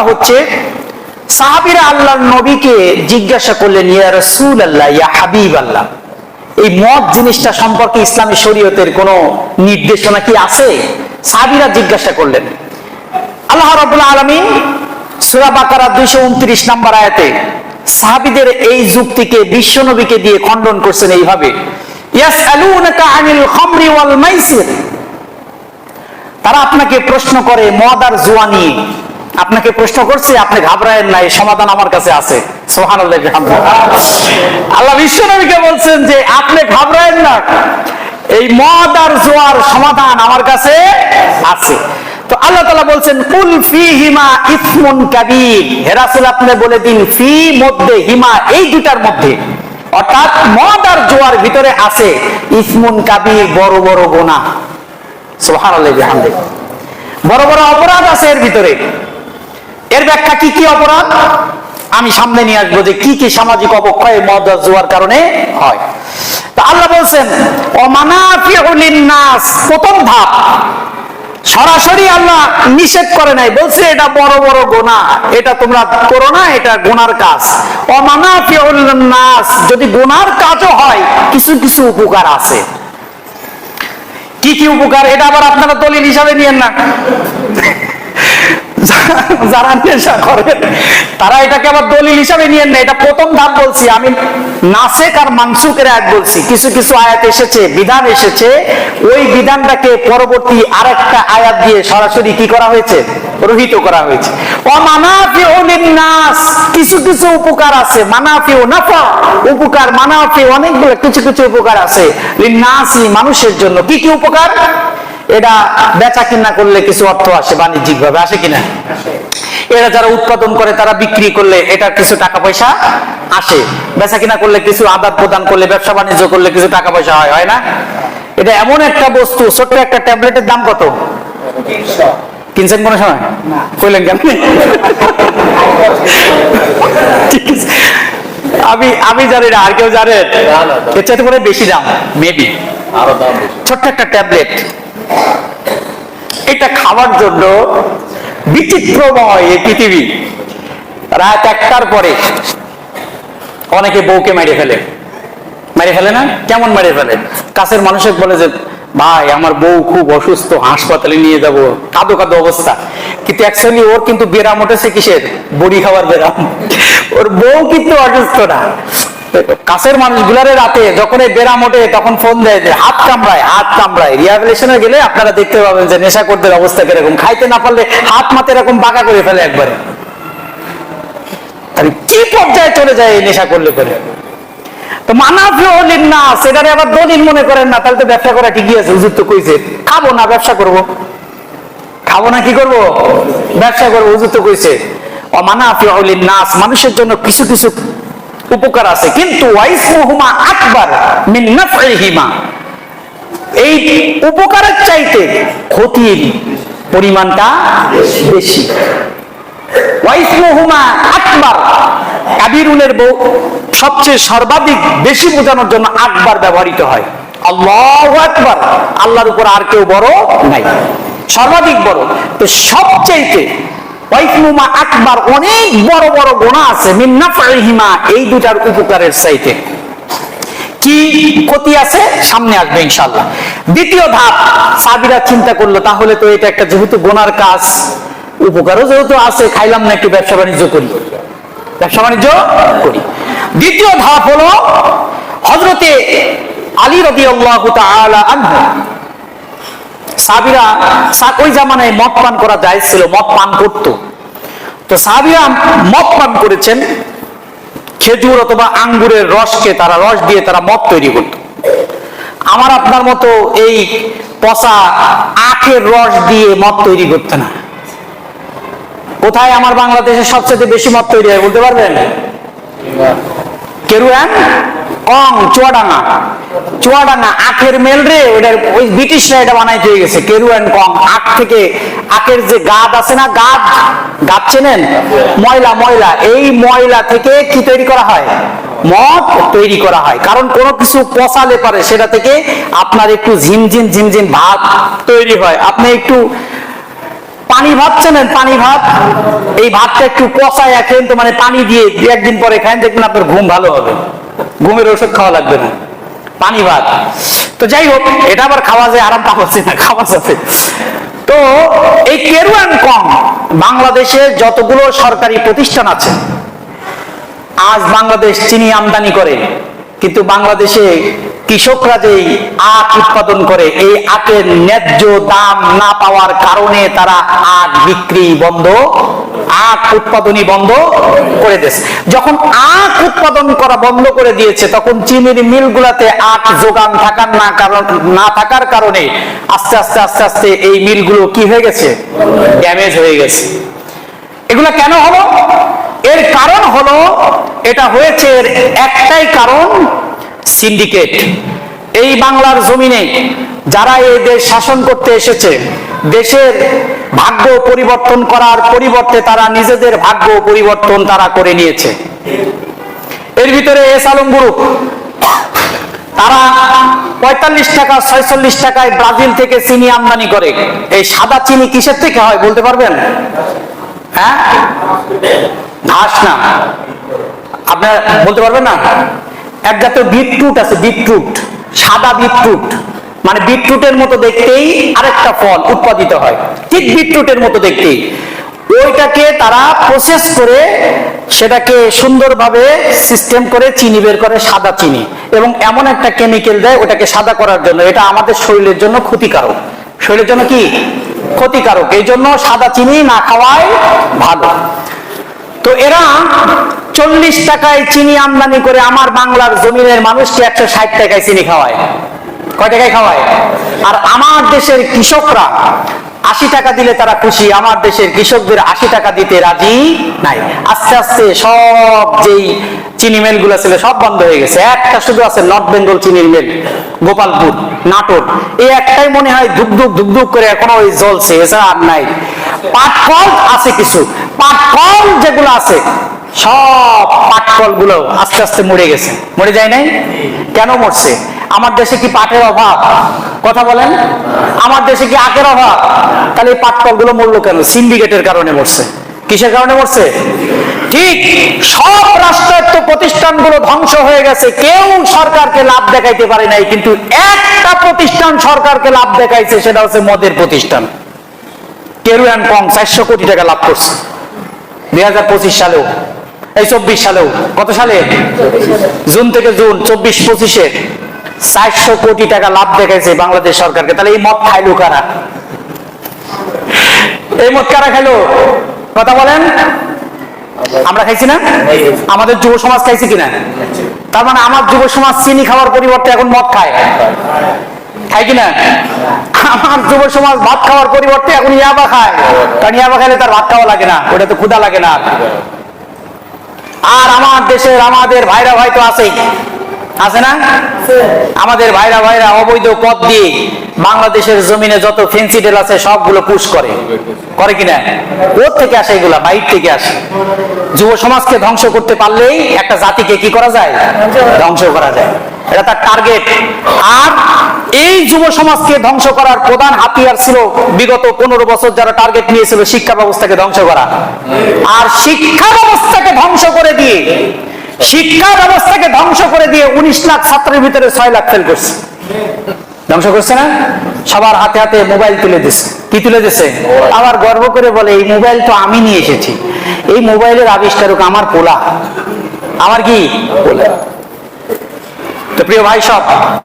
ঘটনা হচ্ছে, সাহাবিরা আল্লাহর নবীকে জিজ্ঞাসা করলেন, ইয়া রসুল আল্লাহ ইয়া হাবিব আল্লাহ এই মদ জিনিসটা সম্পর্কে ইসলামী শরীয়তের কোনো নির্দেশনা কি আছে? সাহাবিরা জিজ্ঞাসা করলেন, আল্লাহ রাব্বুল আলামিন সূরা বাকারা 229 নম্বর আয়াতে সাহাবীদের এই যুক্তিকে বিশ্বনবীকে দিয়ে খণ্ডন করছেন এইভাবে তারা আপনাকে প্রশ্ন করে, মদ আর জুয়া নিয়ে আপনাকে প্রশ্ন করছে, আপনি ঘাবড়ায়েন না এই সমাধান আমার কাছে আছে। বিহামদিহি। আল্লাহ বিশ্বনবীকে বলছেন যে, আপনি ঘাবড়ায়েন না। এই মদ আর জোয়ার সমাধান আমার কাছে আছে। তো আল্লাহ তাআলা বলছেন, কুল ফি হিমা ইসমুন কাবীর। হে রাসূল, আপনি বলে দিন, ফি মধ্যে, হিমা এই দুটার মধ্যে। অর্থাৎ মদ আর জোয়ার ভিতরে আছে। ইসমুন কাবীর বড় বড় গুনাহ। সুবহানাল্লাহ বিহামদিহি। বড় বড় অপরাধ আছে এর ভিতরে। এর ব্যাখ্যা কি কি অপরাধ? আমি সামনে নিয়ে আসব যে কি কি সামাজিক অবক্ষয়, মদ জুয়ার কারণে হয়। তা আল্লাহ বলছেন নাস প্রথম ধাপ। সরাসরি আল্লাহ নিষেধ করে নাই, বলছে এটা বড় বড় গোনা, এটা তোমরা করো না, এটা গোনার কাজ। অমানাফিউল নাস যদি গোনার কাজও হয়, কিছু কিছু উপকার আছে। কি কি উপকার? এটা আবার আপনারা দলিল হিসাবে নিয়েন না। যারা নেশা করেন তারা এটাকে আবার দলিল হিসাবে না এটা প্রথম ধাপ বলছি। আমি নাসেক আর মানসুকের আয়াত বলছি। কিছু কিছু আয়াত এসেছে, বিধান এসেছে। ওই বিধানটাকে পরবর্তী আরেকটা আয়াত দিয়ে সরাসরি কি করা হয়েছে? রহিত করা হয়েছে। নাস কিছু কিছু উপকার আছে। মানাফিউ নাফা। উপকার মানাফি অনেকগুলো, কিছু কিছু উপকার আছে। লিন্নাসি মানুষের জন্য। কি কি উপকার? এটা বেচা কিনা করলে কিছু অর্থ আসে বাণিজ্যিক ভাবে আসে কিনা? এরা যারা উৎপাদন করে তারা বিক্রি করলে এটা কিছু টাকা পয়সা আসে। বেচা কিনা করলে কিছু আদান প্রদান করলে ব্যবসা বাণিজ্য করলে কিছু টাকা পয়সা হয় হয় না? এটা এমন একটা বস্তু ছোট্ট একটা ট্যাবলেটের দাম কত? কিনছেন কোনো সময়? কইলেন কেন। আমি আমি জানি না আর কেউ জানেন? এর চাইতে বেশি দাম মেবি। ছোট্ট একটা ট্যাবলেট। এটা খাওয়ার জন্য বিচিত্রময় পৃথিবী। রাত একটার পরে অনেকে বউকে মেরে ফেলে। মেরে ফেলে না? কেমন মেরে ফেলে? কাছের মানুষের বলে যে, ভাই, আমার বউ খুব অসুস্থ, হাসপাতালে নিয়ে যাব। কাদো কাদো অবস্থা। কিন্তু অ্যাকচুয়ালি ওর কিন্তু বেরাম উঠেছে কিসের? বড়ি খাওয়ার বেরাম। ওর বউ কিন্তু অসুস্থ না। কাছের মানুষগুলারে রাতে যখন এই বেরাম ওঠে, তখন ফোন দেয় যে, হাত কামড়ায় হাত কামড়ায়। রিহাবিলেশনে গেলে আপনারা দেখতে পাবেন যে নেশাকরদের অবস্থা কীরকম। খাইতে না পারলে হাত মাতে এরকম বাঁকা করে ফেলে একবারে। কি পর্যায়ে চলে যায় এই নেশা করলে করে তো না সেটারে আবার দলিল মনে করেন না, তাহলে তো ব্যবসা করা ঠিকই আছে। হুজুর কইছে, খাব না, ব্যবসা করব। খাব না, কি করব? ব্যবসা করব, হুজুর তো কইছে অমানাফি হলেন নাস মানুষের জন্য কিছু কিছু উপকার আছে। কিন্তু আকবার এই উপকারের চাইতে ক্ষতির পরিমাণটা বেশি। বউ সবচেয়ে সর্বাধিক বেশি বোঝানোর জন্য আকবার ব্যবহৃত হয়। আল্লাহু আকবার। আল্লাহর উপর আর কেউ বড় নাই। সর্বাধিক বড়। তো সবচাইতে ওয়াইসমুমা আকবার, অনেক বড় বড় গোনা আছে মিন্নাফিহিমা এই দুটার উপকারের চাইতে। কি ক্ষতি আছে? সামনে আসবে ইনশাল্লাহ দ্বিতীয় ধাপ সাবিরা চিন্তা করল, তাহলে তো এটা একটা যেহেতু গোনার কাজ, উপকারও যেহেতু আছে, খাইলাম না একটু ব্যবসা বাণিজ্য করি। ব্যবসা বাণিজ্য করি। দ্বিতীয় ধাপ হলো হজরতে আলী রবি আল্লাহ আনহু। সাবিরা ওই জামানায় মদ পান করা যায় ছিল, মদ পান করতো। তো সাবিরা মদ পান করেছেন, খেজুর অথবা আঙ্গুরের রসকে তারা রস দিয়ে তারা মদ তৈরি করত। আমার আপনার মতো এই পচা আখের রস দিয়ে মদ তৈরি করতে না। কোথায় আমার বাংলাদেশে সবচেয়ে বেশি মদ তৈরি হয়, বলতে পারবেন? কেরুয়ান কং চুয়াডাঙ্গা। চুয়াডাঙ্গা, আখের মেল রে, ওটার ওই ব্রিটিশরা এটা বানাইতে হয়ে গেছে কেরুয়ান কং। আখ থেকে আখের যে গাদ আছে না, গাদ? গাদ চেনেন? ময়লা ময়লা। এই ময়লা থেকে কি তৈরি করা হয়? মদ তৈরি করা হয়। কারণ কোনো কিছু পচালে পারে, সেটা থেকে আপনার একটু ঝিমঝিম ঝিমঝিম ভাব তৈরি হয়। আপনি একটু পানি ভাত চেনেন? পানি ভাত? এই ভাতটা একটু কষায় খেন তো মানে পানি দিয়ে একদিন পরে খান দেখবেন আপনার ঘুম ভালো হবে। ঘুমের ওষুধ খাওয়া লাগবে না। পানি ভাত। তো যাই হোক, এটা আবার খাওয়া যায়, আরাম পাচ্ছি না, খাওয়া যাবে। তো এই কেরুয়ান কম। বাংলাদেশে যতগুলো সরকারি প্রতিষ্ঠান আছে, আজ বাংলাদেশ চিনি আমদানি করে, কিন্তু বাংলাদেশে কৃষকরা যেই আখ উৎপাদন করে, এই আখের ন্যায্য দাম না পাওয়ার কারণে তারা আখ বিক্রি বন্ধ, আখ উৎপাদনই বন্ধ করে দিয়েছে। যখন আখ উৎপাদন করা বন্ধ করে দিয়েছে, তখন চিনির মিলগুলাতে আখ যোগান থাকার না কারণ, না থাকার কারণে আস্তে আস্তে আস্তে আস্তে এই মিলগুলো কি হয়ে গেছে? ড্যামেজ হয়ে গেছে। এগুলো কেন হলো? এর কারণ হলো, এটা হয়েছে এর একটাই কারণ সিন্ডিকেট এই বাংলার জমিনে যারা এই দেশ শাসন করতে এসেছে, দেশের ভাগ্য পরিবর্তন করার পরিবর্তে তারা নিজেদের ভাগ্য পরিবর্তন তারা করে নিয়েছে। এর ভিতরে এস আলম গ্রুপ তারা পঁয়তাল্লিশ টাকা, ছয়চল্লিশ টাকায় ব্রাজিল থেকে চিনি আমদানি করে। এই সাদা চিনি কিসের থেকে হয় বলতে পারবেন? হ্যাঁ? ঘাস না। আপনার বলতে পারবেন না? এক জাতীয় বিটরুট আছে, বিটরুট, সাদা বিটরুট। মানে বিটরুটের মতো দেখতেই আরেকটা ফল উৎপাদিত হয়, ঠিক বিটরুটের মতো দেখতেই। ওইটাকে তারা প্রসেস করে সেটাকে সুন্দরভাবে সিস্টেম করে চিনি বের করে সাদা চিনি। এবং এমন একটা কেমিক্যাল দেয় ওটাকে সাদা করার জন্য। এটা আমাদের শরীরের জন্য ক্ষতিকারক। শরীরের জন্য কি? ক্ষতিকারক। এই জন্য সাদা চিনি না খাওয়াই ভালো। তো এরা চল্লিশ টাকায় চিনি আমদানি করে আমার বাংলার জমিনের মানুষকে একশো ষাট টাকায় চিনি খাওয়ায়। কয় টাকায় খাওয়ায়? আর আমার দেশের কৃষকরা আশি টাকা দিলে তারা খুশি, আমার দেশের কৃষকদের আশি টাকা দিতে রাজি নাই। আস্তে আস্তে সব যেই চিনি মিলগুলো ছিল সব বন্ধ হয়ে গেছে। একটা শুধু আছে নর্থ বেঙ্গল চিনির মিল, গোপালপুর, নাটোর। এই একটাই মনে হয় ধুক ধুক ধুক ধুক করে এখনও ওই জ্বলছে, এছাড়া আর নাই। পাটকল আছে কিছু। পাটকল যেগুলো আছে সব পাটকলগুলো আস্তে আস্তে মরে গেছে। মরে যায় নাই? কেন মরছে? আমার দেশে কি পাটের অভাব? কথা বলেন। আমার দেশে কি আখের অভাব? তাহলে এই পাটকলগুলো মরলো কেন? সিন্ডিকেটের কারণে মরছে। কিসের কারণে মরছে? ঠিক সব রাষ্ট্রায়ত্ত প্রতিষ্ঠানগুলো ধ্বংস হয়ে গেছে। কেউ সরকারকে লাভ দেখাইতে পারে নাই, কিন্তু একটা প্রতিষ্ঠান সরকারকে লাভ দেখাইছে, সেটা হচ্ছে মদের প্রতিষ্ঠান। কেরুয়ান কং চারশো কোটি টাকা লাভ করছে। দুই হাজার পঁচিশ সালেও। এই চব্বিশ সালেও, কত সালে? জুন থেকে জুন, চব্বিশ পঁচিশে। চারশো কোটি টাকা লাভ দেখাইছে বাংলাদেশ সরকারকে। তাহলে এই মদ খাইলো কারা? এই মদ কারা খাইলো? কথা বলেন। আমরা খাইছি না? আমাদের যুব সমাজ খাইছি কিনা? তার মানে আমার যুব সমাজ চিনি খাওয়ার পরিবর্তে এখন মদ খায়। খায় কিনা? আমার যুব সমাজ ভাত খাওয়ার পরিবর্তে এখন ইয়াবা খায়। কারণ ইয়াবা খাইলে তার ভাত খাওয়া লাগে না, ওটা তো ক্ষুদা লাগে না। আর। আমার দেশের আমাদের ভাইরা ভাই তো আছেই। আছে না? আমাদের ভাইরা ভাইরা অবৈধ পথ দিয়ে বাংলাদেশের জমিনে যত ফেন্সিডেল আছে সবগুলো পুশ করে। করে কিনা? ওর থেকে আসে এগুলা বাইর থেকে আসে। যুব সমাজকে ধ্বংস করতে পারলেই একটা জাতিকে কি করা যায়? ধ্বংস করা যায়। এটা তার টার্গেট আর এই যুব সমাজকে ধ্বংস করার প্রধান হাতিয়ার ছিল বিগত পনেরো বছর যারা টার্গেট নিয়েছিল শিক্ষা ব্যবস্থাকে ধ্বংস করা। আর শিক্ষা ব্যবস্থাকে ধ্বংস করে দিয়ে, শিক্ষা ব্যবস্থাকে ধ্বংস করে দিয়ে উনিশ লাখ ছাত্রের ভিতরে ছয় লাখ ফেল করছে। ধ্বংস করছে না? সবার হাতে হাতে মোবাইল তুলে দিছে। কি তুলে দিছে? আবার গর্ব করে বলে, এই মোবাইল তো আমি নিয়ে এসেছি। এই মোবাইলের আবিষ্কারক আমার পোলা। আমার কি? প্রিয় ভাই সব